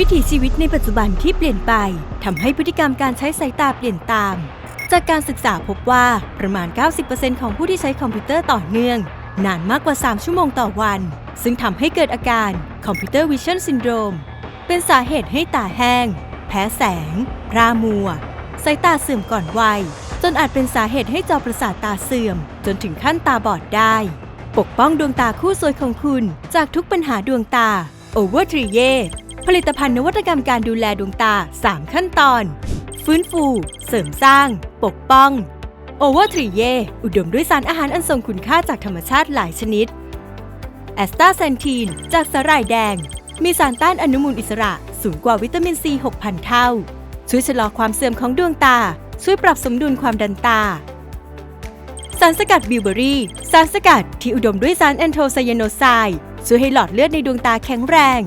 วิถีชีวิตในปัจจุบันที่เปลี่ยนไปทำให้พฤติกรรมการใช้สายตาเปลี่ยนตาม จากการศึกษาพบว่าประมาณ 90%ของผู้ที่ใช้คอมพิวเตอร์ต่อเนื่อง นานมากกว่า 3 ชั่วโมงต่อวัน ซึ่งทำให้เกิดอาการคอมพิวเตอร์วิชั่นซินโดรมเป็นสาเหตุให้ตาแห้ง แพ้แสงพรามัว สายตาเสื่อมก่อนวัย จนอาจเป็นสาเหตุให้จอประสาทตาเสื่อม จนถึงขั้นตาบอดได้ ปกป้องดวงตาคู่สวยของคุณ จากทุกปัญหาดวงตา Over t r i e ผลิตภัณฑ์นวัตกรรมการดูแลดวงตา 3 ขั้นตอน ฟื้นฟู เสริมสร้าง ปกป้อง Over t r i e อุดมด้วยสารอาหารอันทรงคุณค่าจากธรรมชาติหลายชนิดแอสตาเซนทีน จากสาหร่ายแดง มีสารต้านอนุมูลอิสระสูงกว่าวิตามินซี 6,000 เท่า ช่วยชะลอความเสื่อมของดวงตา ช่วยปรับสมดุลความดันตา สารสกัดบิวเบอรี่ สารสกัดที่อุดมด้วยสารแอนโทไซยาโนไซด์ช่วยให้หลอดเลือดในดวงตาแข็งแรง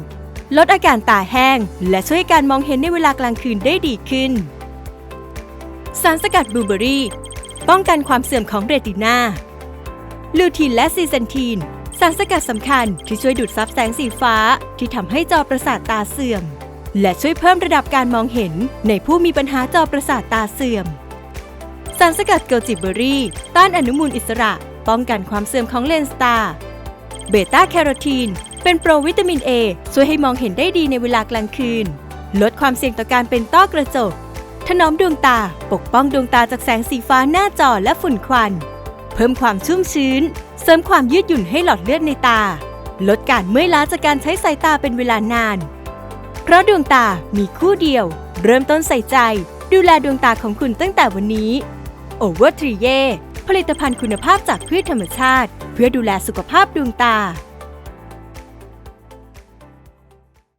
ลดอาการตาแห้ง และช่วยการมองเห็นในเวลากลางคืนได้ดีขึ้น สารสกัดบลูเบอรี่ ป้องกันความเสื่อมของเรตินาลูทีนและซีเซนทีน สารสกัดสำคัญที่ช่วยดูดซับแสงสีฟ้าที่ทำให้จอประสาทตาเสื่อม และช่วยเพิ่มระดับการมองเห็นในผู้มีปัญหาจอประสาทตาเสื่อม สารสกัดโกลจิเบอรี่ ต้านอนุมูลอิสระ ป้องกันความเสื่อมของเลนส์ตา เบต้าแคโรทีน เป็นโปรวิตามิน A ช่วยให้มองเห็นได้ดีในเวลากลางคืน ลดความเสี่ยงต่อการเป็นต้อกระจก ถนอมดวงตาปกป้องดวงตาจากแสงสีฟ้าหน้าจอและฝุ่นควัน เพิ่มความชุ่มชื้น เสริมความยืดหยุ่นให้หลอดเลือดในตา ลดการเมื่อยล้าจากการใช้สายตาเป็นเวลานาน เพราะดวงตามีคู่เดียว เริ่มต้นใส่ใจ ดูแลดวงตาของคุณตั้งแต่วันนี้โอเวอร์ทรีเยผลิตภัณฑ์คุณภาพจากพืชธรรมชาติ เพื่อดูแลสุขภาพดวงตา